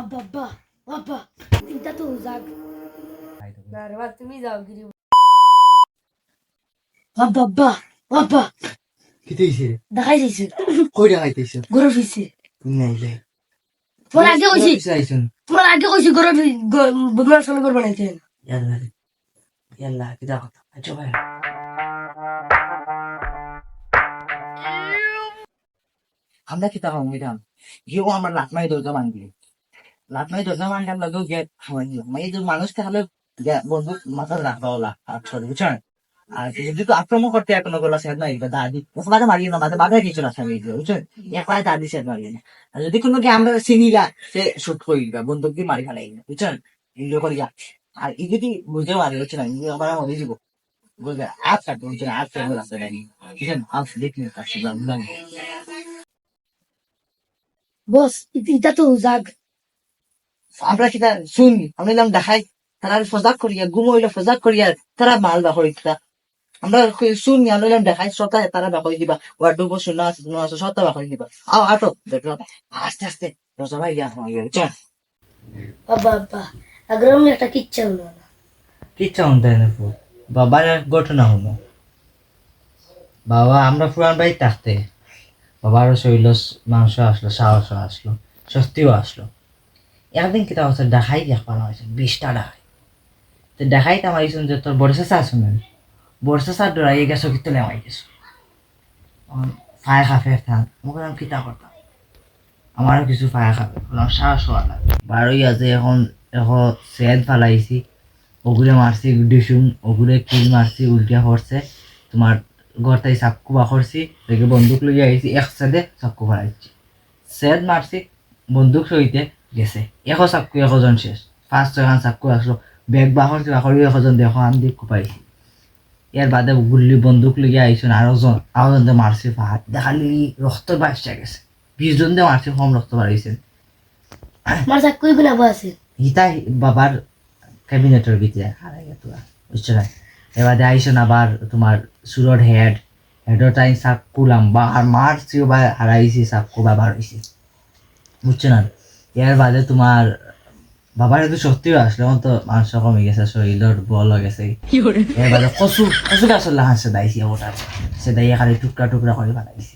আব্বা আব্বা আব্বা তিনটা তো যাক। না রে বা তুমি যাও গিরি। আব্বা আব্বা আব্বা কি তুইছে দেখাই দিছে। কই দেখাইতেছ গরু ফিসে তুমি নাইলে। তোমার আগে কইছি। তোমার আগে কইছি গরু বদমার সঙ্গে গরু বানাইছে। ইয়াল্লা ইয়াল্লা কিটা কথা। আচ্ছা ভাই। আমরা কিতা কম গিরাম গিয়েও আমার লাটমাই দরজা মানবি লাটমাই দরজা মানলাম লাগেও গিয়ে খাওয়াই মানে যে মানুষ তাহলে বন্ধু মাথা রাখবা ওলা আর বুঝছেন আর যদি তো আক্রমণ করতে এখনও গোলা সেদ নাই বা দাদি মাঝে মারিয়ে না মাঝে বাধা কিছু না সামনে বুঝছেন একবার দাদি সেদ মারিয়ে না আর যদি কোনো কি আমরা চিনিলা সে শুট করি দিবা বন্দুক দিয়ে মারি ফেলাই না বুঝছেন এগুলো করিয়া আর এই যদি বুঝতে পারি হচ্ছে না এগুলো আমার মনে দিব। বুঝলে আজ না আজ নাকি বুঝছেন আজ বস ইটা তো যাক আমরা সেটা শুনি আমরা এলাম দেখাই তারা ফজাক করিয়া গুম হইলে ফজাক করিয়া তারা মাল ইচ্ছা আমরা শুনি আমরা এলাম দেখাই সতা তারা বাহর দিবা। ওয়ার্ড ডুবো শূন্য আছে শূন্য আছে দিবা। আও আটো আস্তে আস্তে রসা ভাই ইয়া হয়ে চল আব্বা আব্বা আগ্রামে একটা কিচ্ছা হলো না কিচ্ছা হতে না বাবার এক ঘটনা হলো বাবা আমরা পুরান বাড়ি থাকতে বাবারও শরীর মাংস আসলো সাহস আসলো স্বস্তিও আসলো একদিন কিতা হচ্ছে দেখাই দেখবার হয়েছে বিশটা দেখাই তো দেখাই তো আমার যে তোর বর্ষা চা শুনেন বর্ষা চা ডরাই গেছো কিন্তু লেমাই গেছো ফায় খাফে থান মোক আমি কিতা করতাম আমারও কিছু ফায় খাবে বললাম সাহস হওয়া লাগে বারোই আছে এখন এখন সেদ ফালাইছি ওগুলো মারছি ডিসুম ওগুলো কিল মারছি উল্টিয়া করছে তোমার গড়তাই চাক্কু বা করছি দেখে বন্দুক লইয়া আইছি এক সাইডে চাক্কু ফালাইছি সেদ মারছি বন্দুক সহিতে গেছে। এশ চাক্কু এশজন শেষ। পাঁচ ছয়খান চাক্কু আসলো বেগ বাহর বাহরি এশজন দেশ আন দি কোপাইছি। ইয়ার বাদে গুল্লি বন্দুক লইয়া আইছো আরও জন আরও জন দিয়ে মারছি ফাহাত দেখালি রক্ত বাড়ছে গেছে বিশ জন দিয়ে মারছি কম বিনা আছে ইতা বাবার ক্যাবিনেটের ভিতরে হারাই গেছে বুঝছ না এবারে আইসন আবার তোমার সুরর হেড হেডর টাইম চাক্কু লাম্বা। আর মারছিও বা হারাইছি চাক্কু বাবার হয়েছে বুঝছ না এর বাদে তোমার বাবার একটু সত্যিও আসলে তো মাংস কমে গেছে শরীরের বল গেছে। এর বাদে কচু কচু গাছের লাহান সে দাইছি ওটা সে দাইয়ে খালি টুকরা টুকরা করে বানাইছি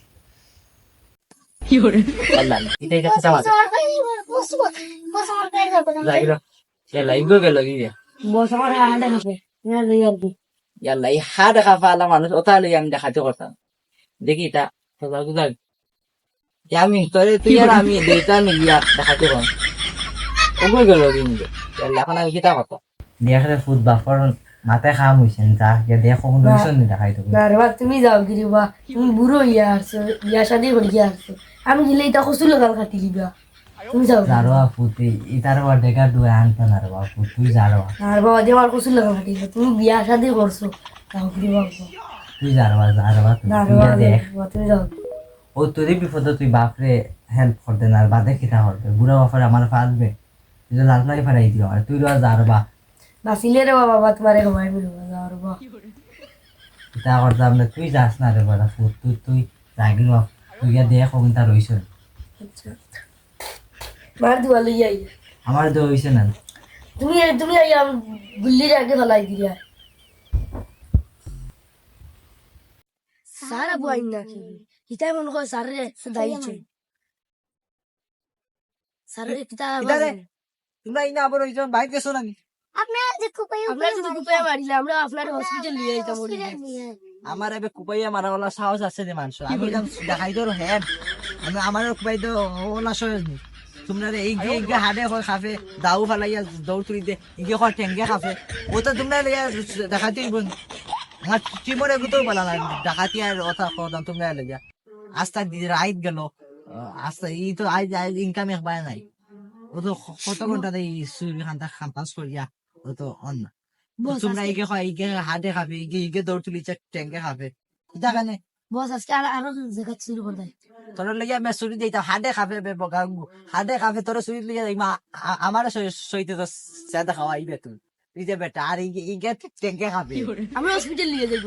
মানুষ ওটা লই আমি দেখাতে করতাম দেখি এটা আমি তোরে তুই আর আমি দুইটা মিলিয়া দেখাতে কর ওগুলো গেল কিন্তু এখন আমি কিতা করতাম দেখলে ফুট বাফর মাথায় খাম হয়েছেন যা ইয়া দেখ কখন দুইশন দেখাই তো না তুমি যাও গিরি বা তুমি বুড়ো ইয়া আসছো ইয়া শাদি করে গিয়া আসছো আমি গেলে এটা কসুল গাল কাটি লিবা তুমি যাও জারোয়া ফুট ইতার বার দেখা দুই আনতে না রে বাবু তুই জারোয়া আর বাবা দিয়ে আমার কসুল গাল কাটি তুমি বিয়া শাদি করছ যাও গিরি বা তুই জারোয়া জারোয়া তুই না রে তুই বা দেখ তুমি যাও ও তোরই বিপদে তুই বাপরে হেল্প করতে না আর বাদে কিতা করবে? বুড়া বাপরে আমার ফাঁসবে তুই তো লাজলাই ফেরাই দিও আর তুই আর জারবা নাচিলে রে বাবা তোমার ঘুমাই ফিরবো যাও রে করতাম না তুই যাস না রে বড়া ফুট তুই তুই জাগির বাপ। তুই গিয়া দেখ কখন তার হইছে। মার দুয়া লই আই আমার তো হইছে না। তুমি তুমি আই আম গুল্লির আগে ফলাই দিয়া সারা বুয়াই না কি কিতা মন কয় সারে দাইছে সারে কিতা তোমরা ইনা আবার হইছো বাইক গেছো নাকি আপনার যদি কুপায় মারিলে আমরা আপনার হসপিটাল নিয়ে যাইতাম আমার এবে কুপাইয়া মারা ওলা সাহস আছে যে মানুষ আমি দেখাই তোর হেড আমি আমার কুপাই তো ওলা সহজ নেই তোমরা এই যে এই হাডে হয় খাফে দাউ ফালাইয়া দৌড় তুলি দে যে হয় ঠেঙ্গে খাফে ও তো তোমরা লে দেখাতে বোন আমার টিমরে গুতো বলা ডাকাতি আর ওটা করতাম তোমরা লেগে আস্তা দিয়ে রাইত গেল। আস্তা এই তো আজ ইনকাম এক নাই। ও তো কত ঘণ্টা দেই সুরি খান্তা খাম্পাস করিয়া ও তো অন্য তোমরা হয় হাডে খাবে ইগে দৌড় তুলিছে টেঙ্গে খাবে। কানে বস আজকে আর আরও জায়গা শুরু করে দেয় তোর চুরি হাডে খাবে বে বগা হাডে খাবে তোর চুরি লইয়া মা আমার সইতে তো সাদা খাওয়াইবে তুই। যে বেটা আর ইগে ইগে টেঙ্গে খাবে। আমরা হসপিটাল নিয়ে যাইব